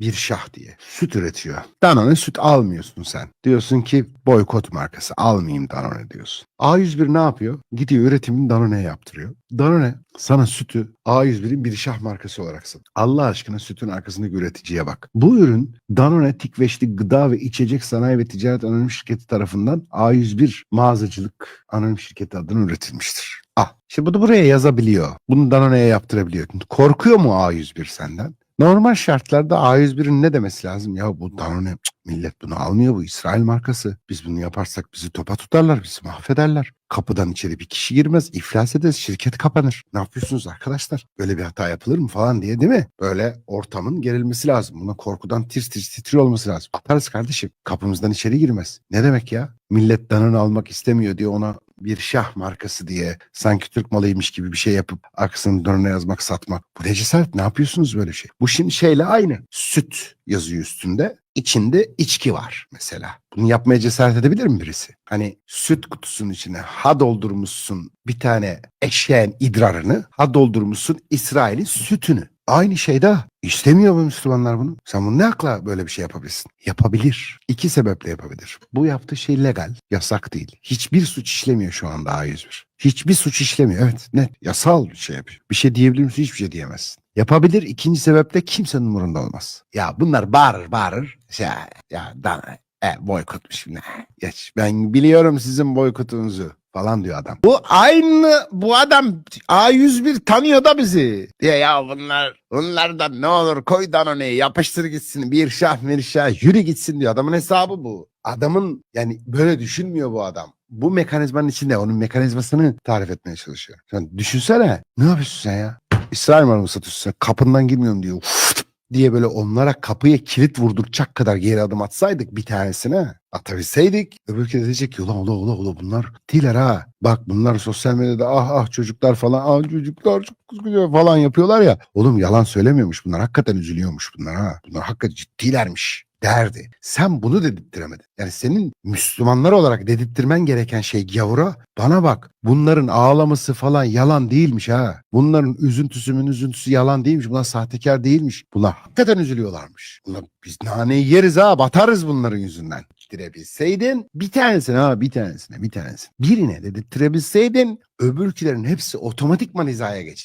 bir şah diye süt üretiyor. Danone süt almıyorsun sen. Diyorsun ki boykot markası almayayım Danone diyorsun. A101 ne yapıyor? Gidiyor üretimini Danone'ye yaptırıyor. Danone sana sütü A101'in bir şah markası olarak satıyor. Allah aşkına sütün arkasındaki üreticiye bak. Bu ürün Danone Tikveşli Gıda ve İçecek Sanayi ve Ticaret Anonim Şirketi tarafından A101 Mağazacılık Anonim Şirketi adına üretilmiştir. Ah, şimdi bunu buraya yazabiliyor. Bunu Danone'ye yaptırabiliyor. Korkuyor mu A101 senden? Normal şartlarda A101'in ne demesi lazım? Ya bu Danone millet bunu almıyor bu İsrail markası. Biz bunu yaparsak bizi topa tutarlar, bizi mahvederler. Kapıdan içeri bir kişi girmez, iflas ederiz, şirket kapanır. Ne yapıyorsunuz arkadaşlar? Böyle bir hata yapılır mı falan diye değil mi? Böyle ortamın gerilmesi lazım. Buna korkudan tir tir titriyor olması lazım. Atarız kardeşim. Kapımızdan içeri girmez. Ne demek ya? Millet Danone almak istemiyor diye ona bir şah markası diye sanki Türk malıymış gibi bir şey yapıp arkasını dönene yazmak satmak. Bu ne cesaret ne yapıyorsunuz böyle şey? Bu şimdi şeyle aynı. Süt yazıyor üstünde. İçinde içki var mesela. Bunu yapmaya cesaret edebilir mi birisi? Hani süt kutusunun içine ha doldurmuşsun bir tane eşeğin idrarını, ha doldurmuşsun İsrail'in sütünü. Aynı şey de istemiyor mu Müslümanlar bunu? Sen bunu ne akla böyle bir şey yapabilirsin? Yapabilir. İki sebeple yapabilir. Bu yaptığı şey legal, yasak değil. Hiçbir suç işlemiyor şu anda A101. Hiçbir suç işlemiyor. Evet net. Yasal bir şey yapıyor. Bir şey diyebilir misin? Hiçbir şey diyemezsin. Yapabilir. İkinci sebep de kimsenin umurunda olmaz. Ya bunlar bağırır bağırır. Ya, ya da, e, boykotmuş. Ne? Geç. Ben biliyorum sizin boykotunuzu falan diyor adam. Bu aynı bu adam A101 tanıyor da bizi. Diye ya bunlar bunlardan ne olur koy Danone'yi yapıştır gitsin bir şah bir şah yürü gitsin diyor. Adamın hesabı bu. Adamın yani böyle düşünmüyor bu adam. Bu mekanizmanın içinde onun mekanizmasını tarif etmeye çalışıyor. Sen düşünsene ne yapıyorsun sen ya? İsrail malı satıyorsun sen? Kapından girmiyorum diyor. Uf, diye böyle onlara kapıya kilit vurduracak kadar geri adım atsaydık bir tanesine atabilseydik öbür kez diyecek ki ulan ula ula ula bunlar değiller ha. Bak bunlar sosyal medyada ah ah çocuklar falan ah çocuklar çok kızgın falan yapıyorlar ya. Oğlum yalan söylemiyormuş bunlar hakikaten üzülüyormuş bunlar ha. Bunlar hakikaten ciddilermiş derdi. Sen bunu dedirttiremedin. Yani senin Müslümanlar olarak dedirttirmen gereken şey gavura bana bak bunların ağlaması falan yalan değilmiş ha. Bunların üzüntüsü üzüntüsü yalan değilmiş. Bunlar sahtekar değilmiş. Bunlar hakikaten üzülüyorlarmış. Bunlar biz naneyi yeriz ha batarız bunların yüzünden. Dedirttirebilseydin bir tanesine ha bir tanesine bir tanesine. Birine dedirttirebilseydin öbürkülerin hepsi otomatikman hizaya geçti.